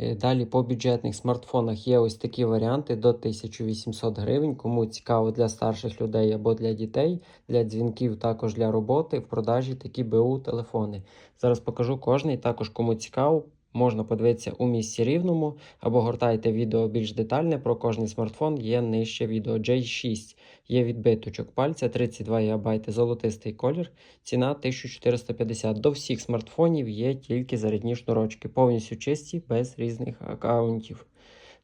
Е, Далі по бюджетних смартфонах є ось такі варіанти до 1800 гривень. Кому цікаво для старших людей або для дітей, для дзвінків, також для роботи. В продажі такі БУ телефони. Зараз покажу кожний. Також кому цікаво, можна подивитися у місці рівному або гортайте відео більш детальне про кожний смартфон. Є нижче відео J6. Є відбиточок пальця 32 ГБ, золотистий колір. Ціна 1450. До всіх смартфонів є тільки зарядні шнурочки, повністю чисті, без різних аккаунтів.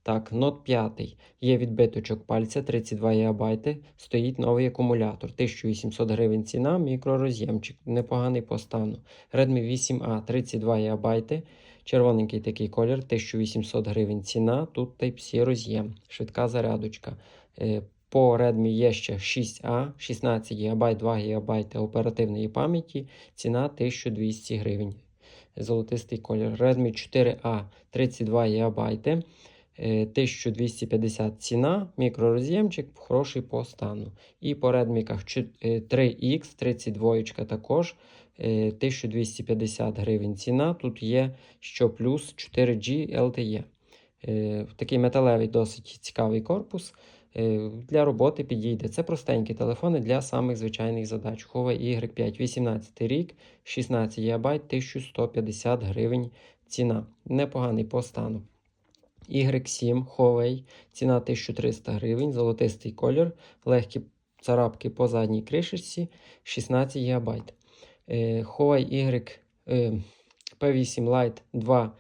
Так, Note 5 є відбиточок пальця 32 ГБ, стоїть новий акумулятор. 1800 гривень ціна, мікророз'ємчик, непоганий по стану. Redmi 8A 32 ГБ, червоненький такий колір, 1800 гривень ціна. Тут Type-C роз'єм, швидка зарядочка. Е, По Redmi є ще 6A, 16 ГБ, 2 ГБ оперативної пам'яті, ціна 1200 гривень. Золотистий колір. Redmi 4A 32 ГБ. 1250 ціна, мікророз'ємчик, хороший по стану. І по редміках 3X, 32 також е, 1250 гривень ціна. Тут є що плюс 4G LTE. Е, Такий металевий досить цікавий корпус. Е, Для роботи підійде. Це простенькі телефони для самих звичайних задач. Huawei Y5 18 рік, 16 ГБ, 1150 гривень ціна. Непоганий по стану. Y7 Huawei, ціна 1300 гривень, золотистий колір, легкі царапки по задній кришечці, 16 ГБ. Е, Huawei Y е, P8 Lite 2,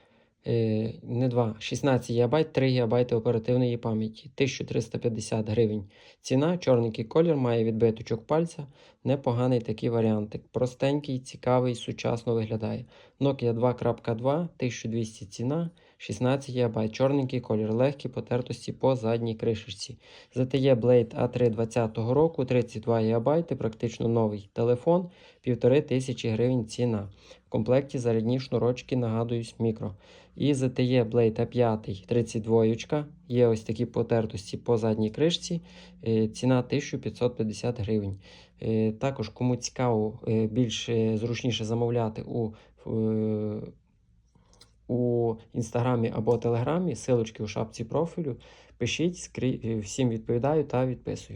е, не 2, 16 ГБ, 3 ГБ оперативної пам'яті, 1350 гривень. Ціна, чорненький колір, має відбиточок пальця, непоганий такий варіантик. Простенький, цікавий, сучасно виглядає. Nokia 2.2, 1200 ціна. 16 ГБ, чорненький колір, легкі потертості по задній кришечці. ZTE Blade A3 2020 року, 32 ГБ, практично новий телефон, 1500 гривень ціна. В комплекті зарядні шнурочки, нагадуюсь, мікро. І ZTE Blade A5 32 є ось такі потертості по задній кришці, е, ціна 1550 гривень. Е, Також, кому цікаво, е, більш зручніше замовляти у у інстаграмі або телеграмі, силочки у шапці профілю. Пишіть, скрі... всім відповідаю та відписую.